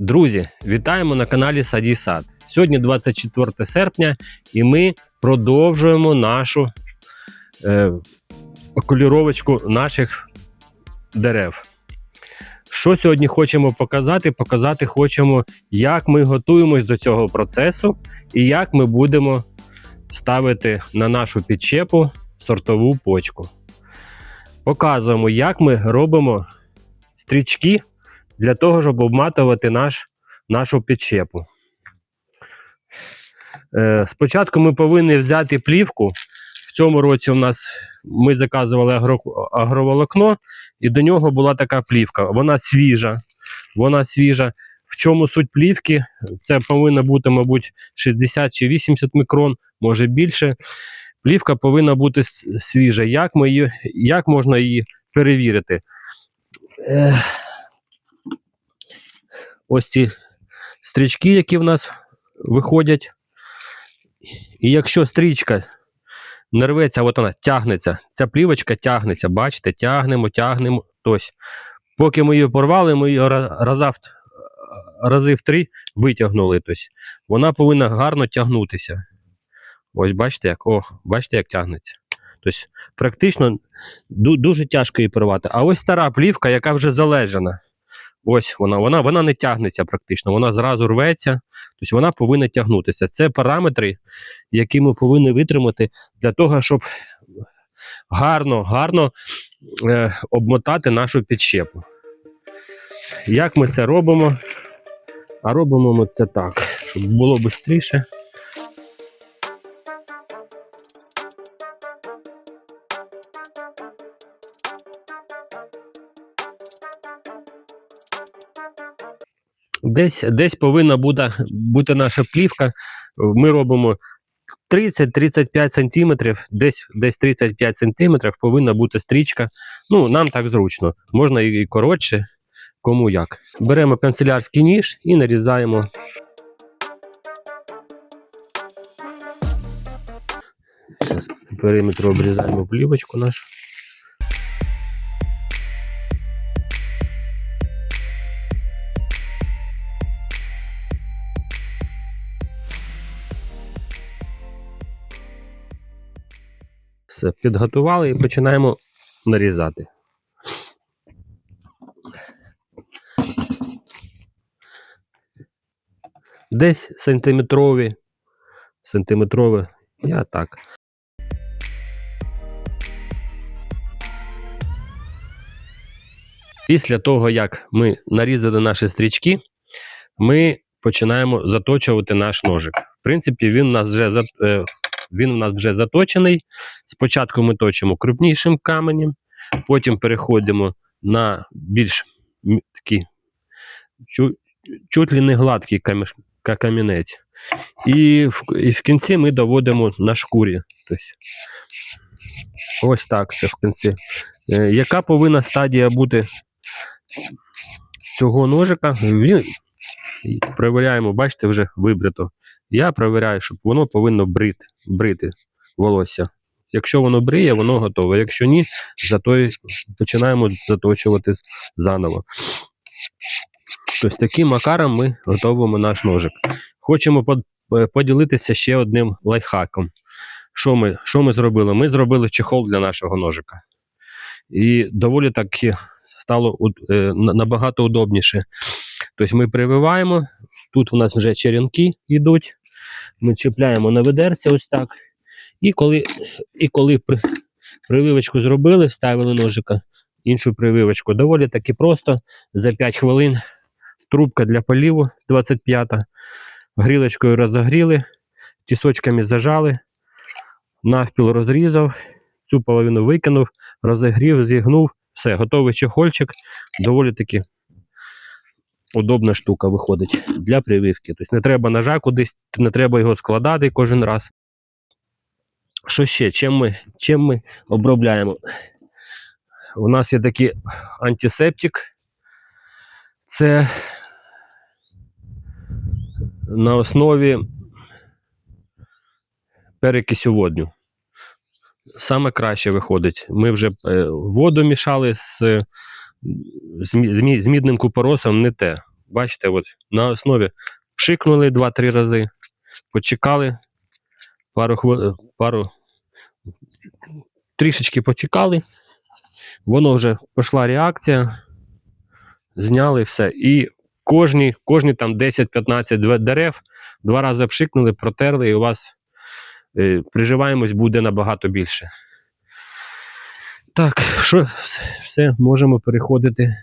Друзі, вітаємо на каналі Саді Сад. Сьогодні 24 серпня, і ми продовжуємо нашу е, окуліровочку наших дерев. Що сьогодні хочемо показати? Показати хочемо, як ми готуємось до цього процесу і як ми будемо ставити на нашу підчепу сортову почку. Показуємо, як ми робимо стрічки для того, щоб обматувати наш, нашу підчепу. Е, спочатку ми повинні взяти плівку. В цьому році у нас ми заказували агро, агроволокно, і до нього була така плівка. Вона свіжа. Вона свіжа. В чому суть плівки? Це повинно бути, мабуть, 60 чи 80 мікрон, може більше. Плівка повинна бути свіжа. Як, ми її, як можна її перевірити? Ось ці стрічки, які в нас виходять. І якщо стрічка не рветься, от вона тягнеться, ця плівочка тягнеться, бачите, тягнемо, тягнемо. Тобто, поки ми її порвали, ми її ра- раза в, рази в три витягнули. Тобто, вона повинна гарно тягнутися. Ось бачите, як о, бачите, як тягнеться. Тобто, практично дуже тяжко її порвати. А ось стара плівка, яка вже залежана. Ось вона, вона, вона не тягнеться практично, вона зразу рветься, тобто вона повинна тягнутися. Це параметри, які ми повинні витримати для того, щоб гарно, гарно е, обмотати нашу підщепу. Як ми це робимо? А робимо ми це так, щоб було швидше. Десь, десь повинна бути, бути наша плівка. Ми робимо 30-35 сантиметрів, десь, десь 35 сантиметрів повинна бути стрічка. Ну, нам так зручно. Можна і коротше, кому як. Беремо канцелярський ніж і нарізаємо. Зараз периметр обрізаємо плівочку нашу. Все, підготували і починаємо нарізати. Десь сантиметрові. Сантиметрові. Я так. Після того, як ми нарізали наші стрічки, ми починаємо заточувати наш ножик. В принципі, він у нас вже е, він у нас вже заточений. Спочатку ми точимо крупнішим каменем, потім переходимо на більш чу, чуть ли не гладкий камеш- камінець. І в, і в кінці ми доводимо на шкурі. Тобто, ось так це в кінці. Е, яка повинна стадія бути цього ножика? Він перевіряємо, бачите, вже вибрито. Я перевіряю, щоб воно повинно брити, брити волосся. Якщо воно бриє, воно готове. Якщо ні, зато починаємо заточувати заново. Тобто таким макаром ми готуємо наш ножик. Хочемо е, поділитися ще одним лайфхаком. Що ми, що ми зробили? Ми зробили чехол для нашого ножика. І доволі таки стало е, на- набагато удобніше. Тобто ми прививаємо, тут у нас вже черенки йдуть. Ми чіпляємо на ведерце ось так. І коли, і коли при, прививочку зробили, вставили ножика, іншу прививочку. Доволі таки просто за 5 хвилин трубка для поліву 25 грілочкою розогріли, тісочками зажали, навпіл розрізав, цю половину викинув, розігрів, зігнув. Все, готовий чехольчик. Доволі таки удобна штука виходить для прививки. Тобто не треба ножа кудись, не треба його складати кожен раз. Що ще? Чим ми, чим ми обробляємо? У нас є такий антисептик. Це на основі перекисю водню. Саме краще виходить. Ми вже е, воду мішали з, з, мі- з, мідним купоросом, не те. Бачите, от на основі пшикнули 2-3 рази, почекали, пару хвилин, пару трішечки почекали, воно вже пішла реакція, зняли все. І кожні, кожні там 10-15 дерев два рази пшикнули, протерли, і у вас е, приживаємось буде набагато більше. Так, що все, можемо переходити.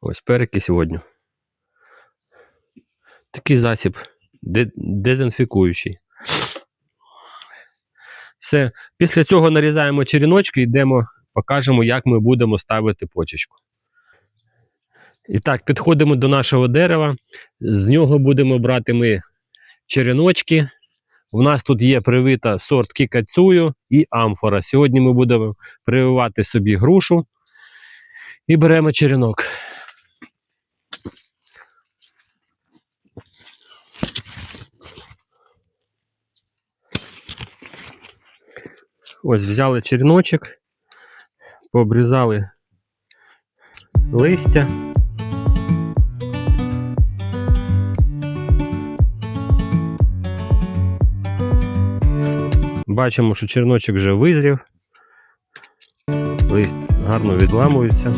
Ось перекись водню. Такий засіб дезінфікуючий. Все. Після цього нарізаємо черіночки, йдемо, покажемо, як ми будемо ставити почечку. І так, підходимо до нашого дерева. З нього будемо брати ми череночки. У нас тут є привита сорт кікацую і амфора. Сьогодні ми будемо прививати собі грушу і беремо черенок. Ось взяли череночок, пообрізали листя. Бачимо, що черночок вже визрів. Лист гарно відламується.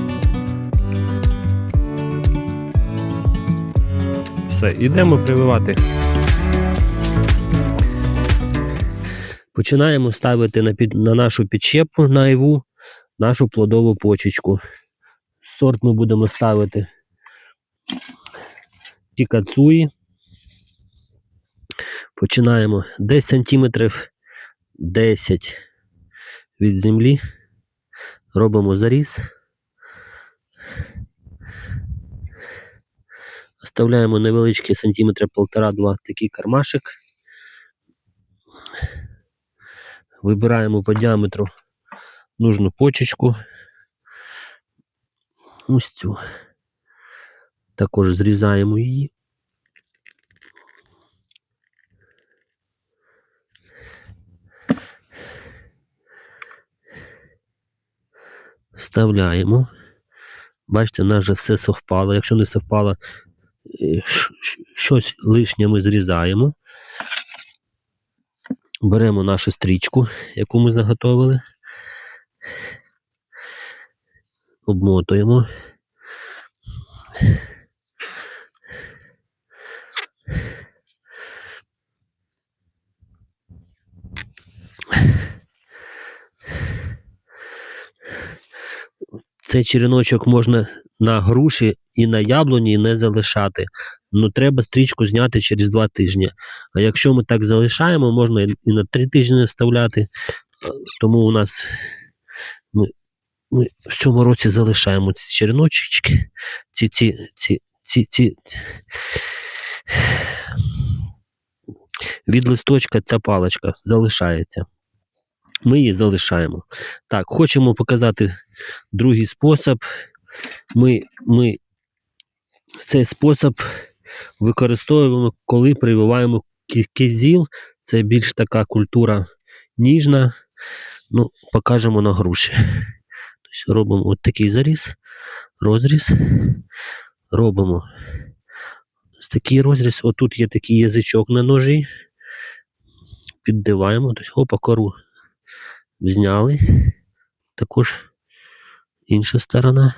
Все, ідемо прививати. Починаємо ставити на, під, на нашу підщепу на іву нашу плодову почечку. Сорт ми будемо ставити пікацуї. Починаємо десь сантиметрів 10 від землі. Робимо заріз. Оставляємо невеличкий сантиметри полтора-два такий кармашик. Вибираємо по діаметру нужну почечку. Ось цю. Також зрізаємо її. Вставляємо. Бачите, у нас вже все совпало. Якщо не совпало, е, щось лишнє ми зрізаємо. Беремо нашу стрічку, яку ми заготовили. Обмотуємо. Цей череночок можна на груші і на яблуні не залишати. Ну треба стрічку зняти через два тижні. А якщо ми так залишаємо, можна і і на три тижні вставляти. Е, Тому у нас ми, ми в цьому році залишаємо ці череночки, ці, ці, ці, ці, ці. Від листочка ця паличка залишається. Ми її залишаємо. Так, хочемо показати другий спосіб. Ми, ми цей спосіб використовуємо, коли прививаємо кі- кизіл. Це більш така культура ніжна. Ну, покажемо на груші. Тобто робимо от такий заріз, розріз. Робимо ось такий розріз. Отут є такий язичок на ножі. Піддиваємо, тобто опа, кору зняли. Також інша сторона.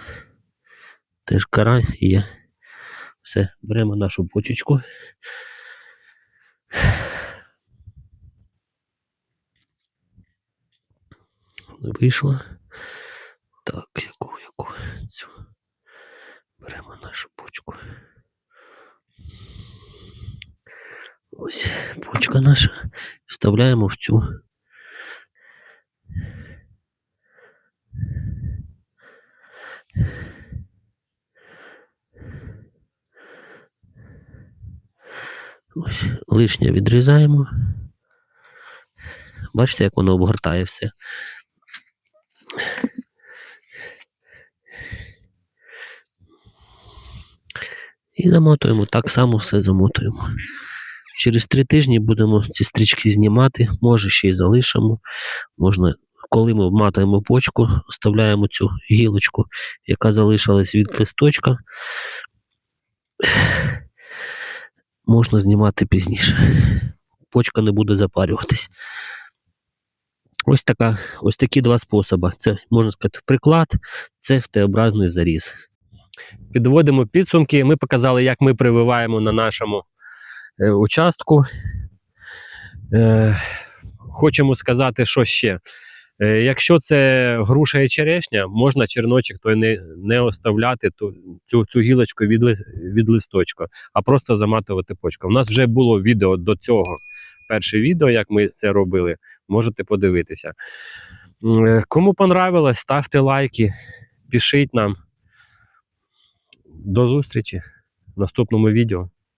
Теж кара є. Все, беремо нашу почечку. Вийшло. Так, яку, яку цю. Беремо нашу почку. Ось почка наша. Вставляємо в цю. Ось лишнє відрізаємо. Бачите, як воно обгортає все. І замотуємо, так само все замотуємо. Через три тижні будемо ці стрічки знімати, може ще й залишимо, можна коли ми вматуємо почку, вставляємо цю гілочку, яка залишилась від листочка, можна знімати пізніше. Почка не буде запарюватись. Ось, така, ось такі два способи. Це, можна сказати, приклад, це в заріз. Підводимо підсумки. Ми показали, як ми прививаємо на нашому е, участку. Е, хочемо сказати, що ще. Е, якщо це груша і черешня, можна черночок той не, не оставляти ту, цю, цю гілочку від, від листочка, а просто заматувати почку. У нас вже було відео до цього. Перше відео, як ми це робили, можете подивитися. Е, Кому понравилось, ставте лайки, пишіть нам. До зустрічі в наступному відео.